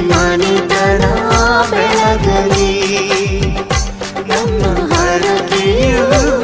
ಮನಿತನ ಬೆಳಗಲಿ. ನಮ್ಮ ಹರಕೆಯೂ